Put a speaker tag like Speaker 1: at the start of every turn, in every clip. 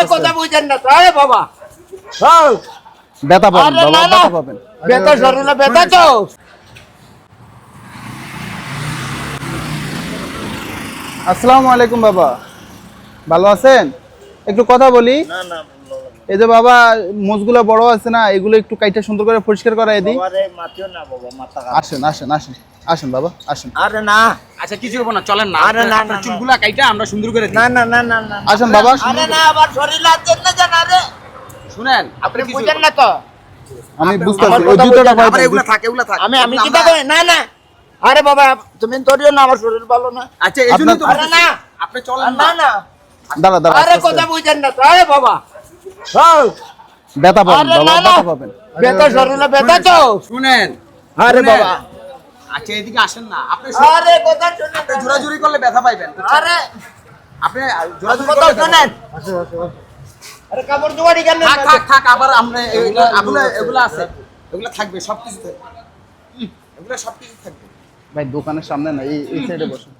Speaker 1: আরে কথা বুঝেন না তো বাবা। হ্যাঁ
Speaker 2: ব্যথা পাবেন বাবা
Speaker 1: না, না।
Speaker 2: ব্যথা পাবেন।
Speaker 1: বেতা শরীরে বেতা তো।
Speaker 2: আসসালামু আলাইকুম বাবা। ভালো আছেন? একটু কথা বলি।
Speaker 1: না না।
Speaker 2: এই যে বাবা মোজগুলো বড় আছে না এগুলো একটু কাইটা সুন্দর করে পরিষ্কার করাই দিই। আসেন আসেন আসেন আসেন বাবা আসেন।
Speaker 1: আরে না।
Speaker 3: আচ্ছা কিছু হব না চলেন না।
Speaker 1: আরে না, না,
Speaker 3: চুলগুলা কাইটা আমরা সুন্দর করে দিই।
Speaker 1: না না না না। না
Speaker 2: আসেন বাবা
Speaker 1: আরে না আবার শরীর লাগছেন না জান আরে
Speaker 3: শুনেন
Speaker 1: আপনি বুঝেন না তো।
Speaker 2: আমি বুঝতে
Speaker 1: আমার
Speaker 2: পারছি ওই জুতোটা পাই
Speaker 3: আবার এগুলা থাক এগুলা থাক।
Speaker 1: আমি আমি কি দেখো না না। আরে বাবা তুমি ধরিও না আমার শরীর ভালো না।
Speaker 3: আচ্ছা এই জন্যই তো
Speaker 1: আরে না।
Speaker 3: আপনি চলেন
Speaker 1: না।
Speaker 3: না
Speaker 1: না।
Speaker 2: দাঁড়া দাঁড়া
Speaker 1: আরে। কথা বুঝেন না তো আরে বাবা।
Speaker 2: ব্যথা পাবেন বাবা
Speaker 1: না, না।
Speaker 2: ব্যথা পাবেন।
Speaker 1: বেতা শরীরে বেতা তো।
Speaker 3: শুনেন
Speaker 1: আরে বাবা।
Speaker 3: আচ্ছা এদিকে আসেন না। আপনি
Speaker 1: আরে কথা শুনেন
Speaker 3: জোরাজুরি করলে ব্যথা পাইবেন
Speaker 1: আরে।
Speaker 3: আপনি জোরাজুরি
Speaker 1: কথা শুনেন। আরে কাপড় জোগাড়ি কেন
Speaker 3: থাক থাক থাক আবার আমরা এগুলো এগুলো এগুলো আছে। এগুলো থাকবে সবকিছু থাকবে থাকবে।
Speaker 2: ভাই দোকানের সামনে না এই সাইডে বসেন।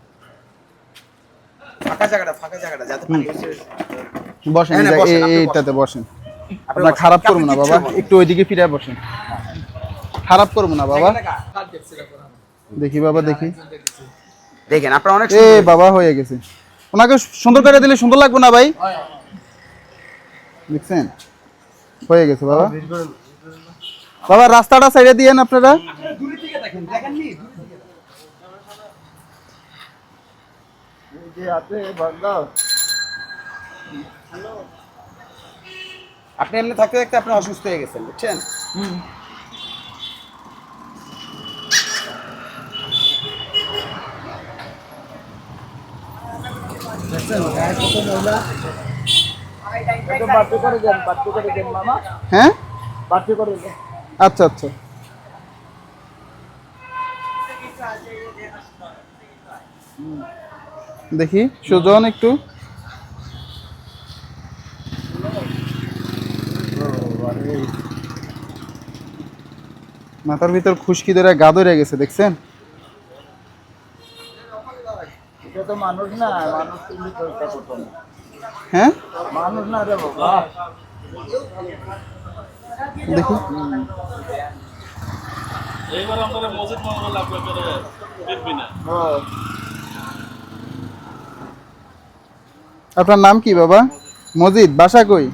Speaker 3: ফাঁকা জায়গাটা ফাঁকা জায়গাটা যাতে পানি
Speaker 2: বসেন
Speaker 3: হ্যাঁ,
Speaker 2: এই
Speaker 3: হ্যাঁ,
Speaker 2: জায়গায়-
Speaker 3: বসেন,
Speaker 2: এই-
Speaker 3: আপনি
Speaker 2: এইটাতে বসেন। আপনার খারাপ করব না বাবা। একটু ওইদিকে ফিরে বসেন। খারাপ করব না বাবা। দেখি। বাবা দেখি।
Speaker 3: দেখেন আপনার অনেক
Speaker 2: এ বাবা হয়ে গেছে। ওনাকে সুন্দর করে দিলে সুন্দর লাগবে না ভাই? দেখছেন? হয়ে গেছে বাবা। বাবা রাস্তাটা সাইডে দিয়েন আপনারা।
Speaker 3: দেখেন দেখেন নি? আপনি এমনি থাকতে থাকতে আপনি অসুস্থ হয়ে গেছেন বুঝছেন?
Speaker 1: বাড়তি করে দেন বাড়তি করে দেন মামা।
Speaker 2: হ্যাঁ?
Speaker 1: বাড়তি করে দেন।
Speaker 2: আচ্ছা আচ্ছা। দেখি সুজন একটু। মাথার ভিতর খুশকি ধরে গা ধরে গেছে দেখছেন?
Speaker 1: মানুষ না মানুষ তুমি তো এটা করতো না।
Speaker 2: হ্যাঁ?
Speaker 1: মানুষ না রে বাবা।
Speaker 2: দেখি
Speaker 4: এইবার আমাদের মসজিদ মামলা লাগবে করে দেখবি না।
Speaker 2: আপনার নাম কি বাবা? মজিদ বাসা কই?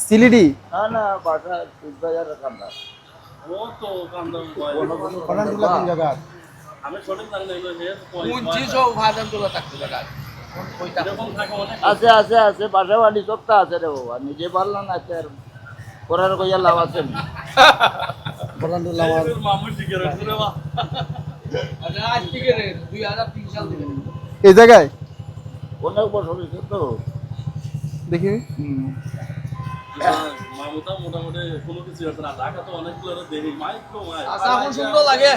Speaker 2: সিলিডি?
Speaker 1: আছে আছে আছে বাসা বাড়ি সবটা আছে রে বাবা নিজে পারলাম না আর করার কইয়া লাভ আছে
Speaker 2: এই জায়গায়?
Speaker 1: অনেক বছর তো।
Speaker 2: দেখি
Speaker 4: মামুটা মোটামুটি কোনো কিছু হচ্ছে না। ঢাকা তো অনেকগুলো দেরি মাইক্রো মাই
Speaker 3: সুন্দর লাগে।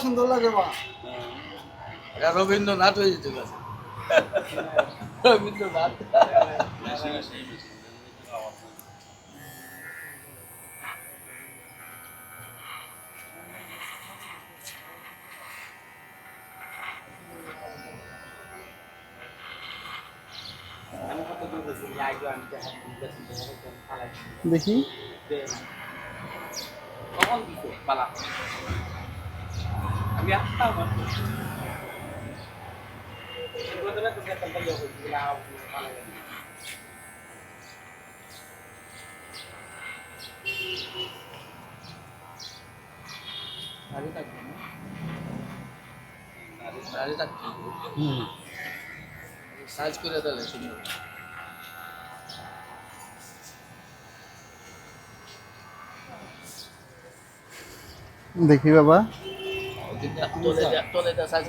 Speaker 1: সুন্দর লাগে বা।
Speaker 3: রবীন্দ্রনাথ হয়ে যেতে রবীন্দ্রনাথ।
Speaker 2: দেখি।
Speaker 3: আমি সাইজ করে দিলে সুন্দর
Speaker 2: দেখি বাবা
Speaker 3: তোলে তোলে সাইজ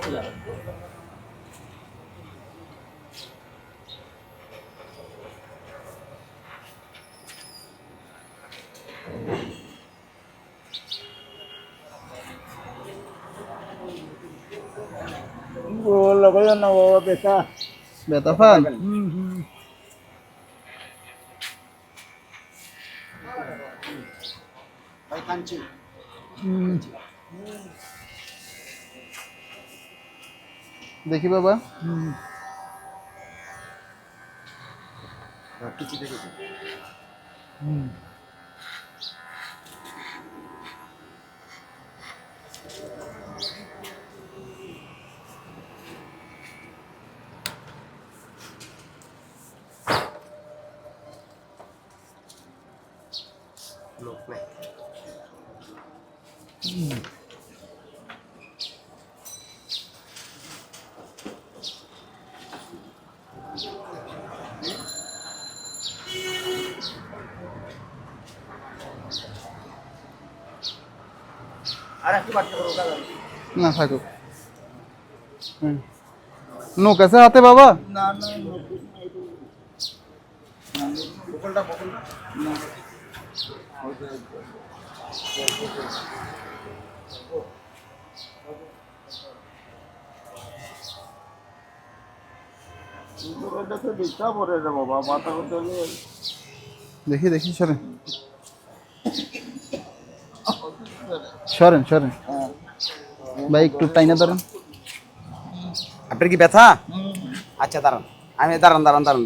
Speaker 3: করে
Speaker 1: বলল কইও না বাবা বেটা।
Speaker 2: ব্যথা পান
Speaker 3: ভাই কাঞ্চি।
Speaker 2: দেখি বাবা।
Speaker 3: কিছু লোক নাই।
Speaker 2: না থাকুক। হুম। নোক আছে হাতে বাবা?
Speaker 1: না না
Speaker 3: বকলটা।
Speaker 2: দেখি দেখি, সরেন। সরেন সরেন। ভাই, একটু টাইনা ধরেন।
Speaker 3: আপনার কি ব্যথা? আচ্ছা দাঁড়ান। আমি, দাঁড়ান দাঁড়ান দাঁড়ান।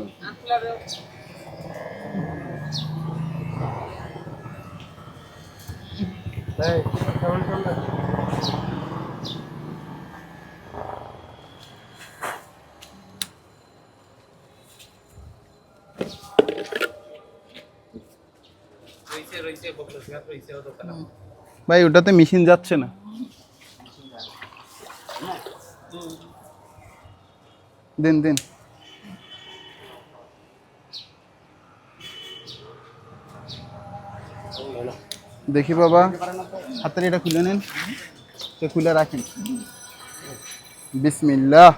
Speaker 2: ভাই ওটাতে মেশিন যাচ্ছে না। দিন দিন। দেখি বাবা। হাতের এটা খুলে নেন। তো খুলে রাখেন। বিসমিল্লাহ।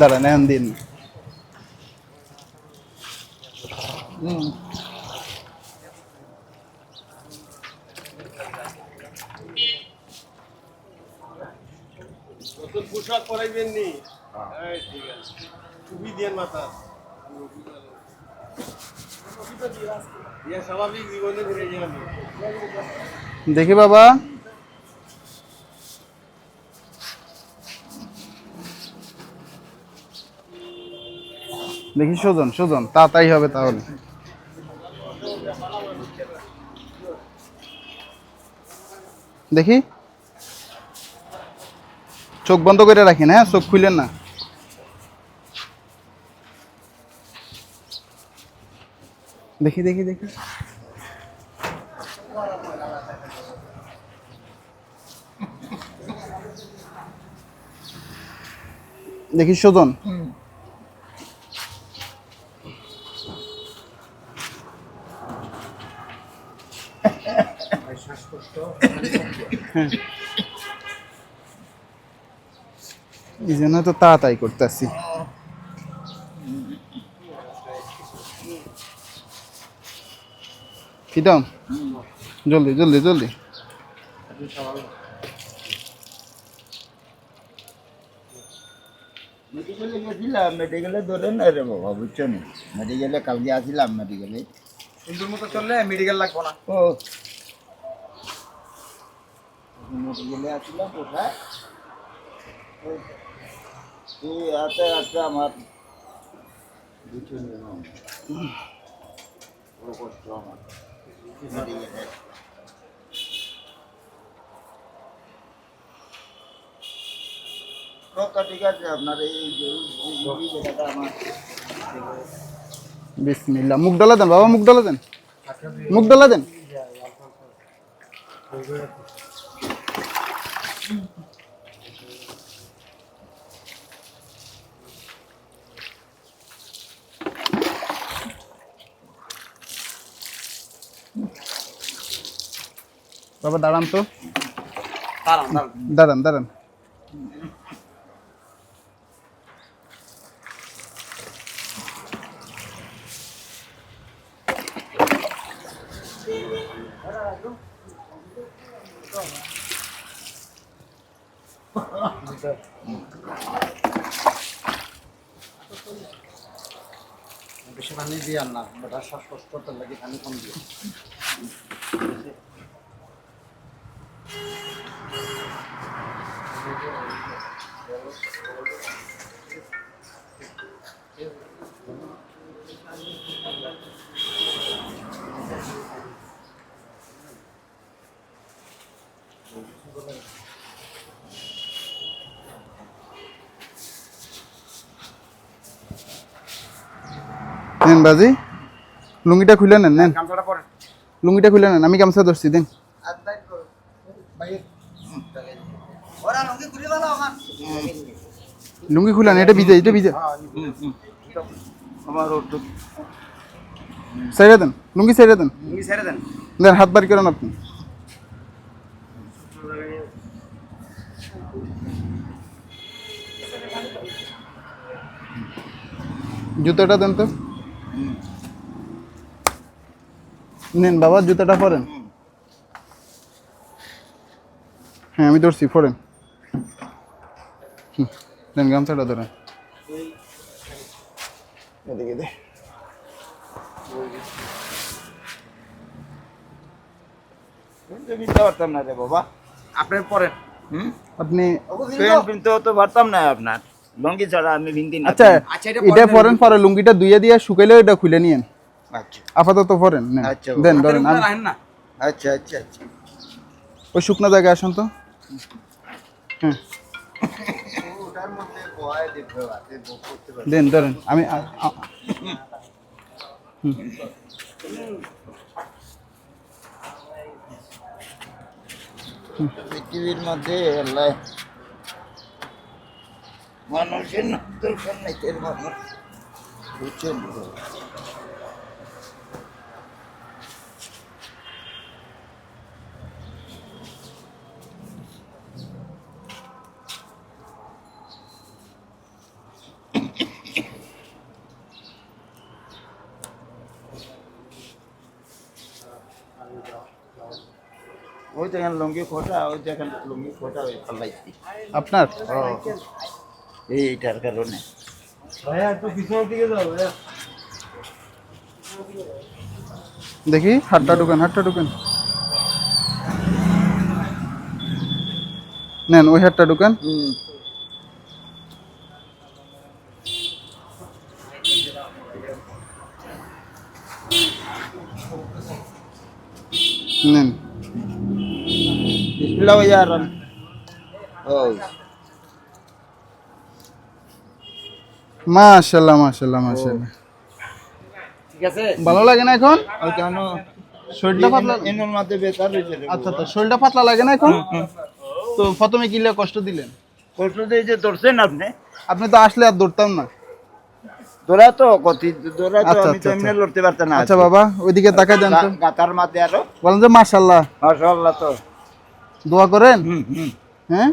Speaker 2: দাঁড়ান এখন দিন।
Speaker 4: পোশাক পরাইবেন নি? ঠিক আছে। দিয়েন মাথা
Speaker 2: দেখি বাবা। দেখি সুজন সুজন, তা, তাই হবে তাহলে। দেখি। চোখ বন্ধ করে রাখেন হ্যাঁ? চোখ খুলেন না। দেখি দেখি দেখি দেখি সুজন। এই জন্য তো তাড়াতাড়ি করতেছি ফিটাম জলদি জলদি জলদি।
Speaker 1: মেডিকেলে গেছিলাম মেডিকেলে ধরে না রে বাবা বুঝছ নি? মেডিকেলে কালকে আসিলাম মেডিকেলে
Speaker 3: মতো চললে মেডিকেল লাগবো না।
Speaker 1: ও। মেডিকেলে আসিলাম কোথায়? ওই এই হাতে হাতে আমার। বুঝছ নি বড় ঠিক আছে আপনার এই যেটা আমার
Speaker 2: বিসমিল্লাহ। মুখ ডলা দেন বাবা, মুখ ডলা দেন। মুখ ডলা দেন। বাবা দাঁড়ান তো।
Speaker 3: দাঁড়ান দাঁড়ান। বেশি পানি দিয়ে না বেটার শ্বাসকষ্টটা লাগে পানি কম দিয়ে
Speaker 2: নেন বাজি। লুঙ্গিটা খুলে নেন নেন। লুঙ্গিটা খুলে নেন আমি গামছা ধরছি দেন।
Speaker 3: লঙ্গি
Speaker 2: খুলে নেন এটা ভিজে এটা ভিজে। সাইডে দেন লুঙ্গি সাইডে দেন।
Speaker 3: লঙ্গি ছেড়ে দেন।
Speaker 2: দেন হাত বার করেন আপনি। জুতোটা দেন তো। নেন বাবা জুতোটা পরেন। হ্যাঁ আমি ধরছি পরেন। হুম, দেন গামছাটা ধরেন।
Speaker 1: এদিকে দে। পারতাম না রে বাবা।
Speaker 3: আপনি পরেন।
Speaker 1: হুম?
Speaker 2: আপনি
Speaker 1: প্যান্ট তো পারতাম না আপনার। লঙ্গি ছাড়া আমি ভিন্দি
Speaker 2: আচ্ছা
Speaker 3: আচ্ছা, এটা পরেন।
Speaker 2: পরে লুঙ্গিটা দুইয়ে দিয়ে শুকাইলে এটা খুলে নিয়েন। আপাতত পরেন
Speaker 1: আচ্ছা,
Speaker 2: দেন ধরেন
Speaker 1: আচ্ছা আচ্ছা আচ্ছা।
Speaker 2: ওই শুকনো জায়গায় আসুন তো। হ্যাঁ। দেন ধরেন আমি
Speaker 1: পৃথিবীর মধ্যে মানুষের দরকার নাই তের মানুষ বুঝছেন দেখেন লুঙ্গি খোটা ওই দেখেন লুঙ্গি খোটা ওই ফালাইছি
Speaker 2: আপনার?
Speaker 1: এইটার কারণে
Speaker 4: ভাইয়া একটু পিছনের দিকে যাও ভাইয়া
Speaker 2: দেখি হাতটা ঢুকেন হাতটা ঢুকেন। নেন ওই হাতটা ঢুকেন।
Speaker 1: হুম
Speaker 2: নেন।
Speaker 1: ভাইয়া রান ওই
Speaker 2: মাশাল্লাহ মাশাল্লাহ মাশাল্লাহ
Speaker 3: ঠিক আছে?
Speaker 2: ভালো লাগে না এখন?
Speaker 1: কেন?
Speaker 2: শরীরটা পাতলা
Speaker 1: এনোর মধ্যে বেতার হয়েছে
Speaker 2: আচ্ছা আচ্ছা শরীরটা পাতলা লাগে না এখন? তো প্রথমে কিনলে কষ্ট দিলেন?
Speaker 1: কষ্ট দিয়ে যে ধরছেন আপনি?
Speaker 2: আপনি তো আসলে আর দৌড়তাম না।
Speaker 1: তোরা তো কতি তোরা তো
Speaker 2: আচ্ছা,
Speaker 1: আমি তো
Speaker 2: আচ্ছা,
Speaker 1: এমনি
Speaker 2: আচ্ছা।
Speaker 1: লড়তে পারতাম না
Speaker 2: আচ্ছা বাবা ওইদিকে তাকায় দেন তো
Speaker 1: গা- গাতার মাঝে আরও।
Speaker 2: বলেন যে মাশাল্লাহ
Speaker 1: মাশাআল্লাহ তো।
Speaker 2: দোয়া করেন? হ্যাঁ?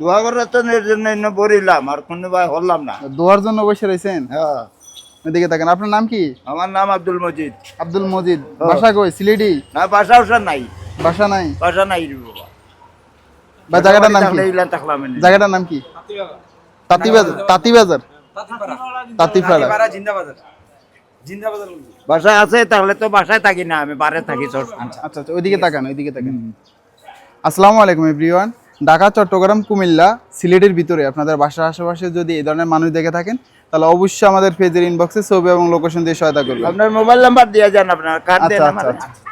Speaker 1: দোয়া করে তো এর জন্য এনে বরিলাম আর কোনো ভাই হলাম না।
Speaker 2: দোয়ার জন্য বসে রয়েছেন
Speaker 1: হ্যাঁ।
Speaker 2: ওইদিকে তাকান আপনার নাম কি?
Speaker 1: আমার নাম আব্দুল মজিদ।
Speaker 2: আব্দুল মজিদ। বাসা কই? সিলেটি?
Speaker 1: না বাসা উসা নাই।
Speaker 2: বাসা নাই?
Speaker 1: বাসা নাই রে বাবা।
Speaker 2: বা জায়গাটার নাম কি। জায়গাটার নাম কি? তাঁতিবাজার তাঁতিবাজার তাঁতিপাড়া।
Speaker 3: পাড়া। জিন্দাবাজার। জিন্দাবাজার
Speaker 1: বাসা আছে তাহলে তো বাসায় থাকি না আমি বারে থাকি
Speaker 2: আচ্ছা আচ্ছা ওইদিকে তাকান ওইদিকে তাকান। আসসালামু আলাইকুম এভরিওয়ান ঢাকা চট্টগ্রাম কুমিল্লা সিলেটের ভিতরে আপনাদের বাসার আশেপাশে যদি এই ধরনের মানুষ দেখে থাকেন তাহলে অবশ্যই আমাদের পেজের ইনবক্সে ছবি এবং লোকেশন দিয়ে সহায়তা করবেন।
Speaker 1: আপনার মোবাইল নাম্বার দিয়ে যান আপনার কার্ড দেন
Speaker 2: আচ্ছা
Speaker 1: আমার
Speaker 2: আচ্ছা আচ্ছা।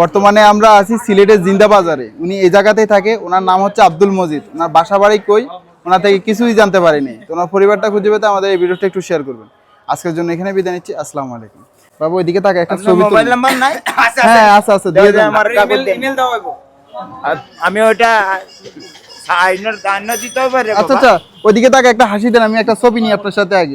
Speaker 2: বর্তমানে আমরা আছি সিলেটের জিন্দা বাজারে উনি এই জায়গাতেই থাকে ওনার নাম হচ্ছে আব্দুল মজিদ। ওনার বাসা বাড়ি কই ওনার থেকে কিছুই জানতে পারিনি। তো ওনার পরিবারটা খুঁজে পেতে আমাদের এই ভিডিওটা একটু শেয়ার করবেন। আজকের জন্য এখানে বিদায় নিচ্ছি আসসালামু আলাইকুম। বাবু ওইদিকে তাকে একটা ছবি
Speaker 1: মোবাইল। নাম্বার নাই?
Speaker 2: হ্যাঁ আচ্ছা আচ্ছা দিয়ে
Speaker 1: দেন।
Speaker 2: দেন
Speaker 1: আমার কাগজ
Speaker 3: ইমেল
Speaker 1: আর আমি ওটা আইনের আইন দিতে পারে রে
Speaker 2: আচ্ছা আচ্ছা ওইদিকে তাকে একটা হাসি দেন আমি একটা ছবি নিই আপনার সাথে আগে।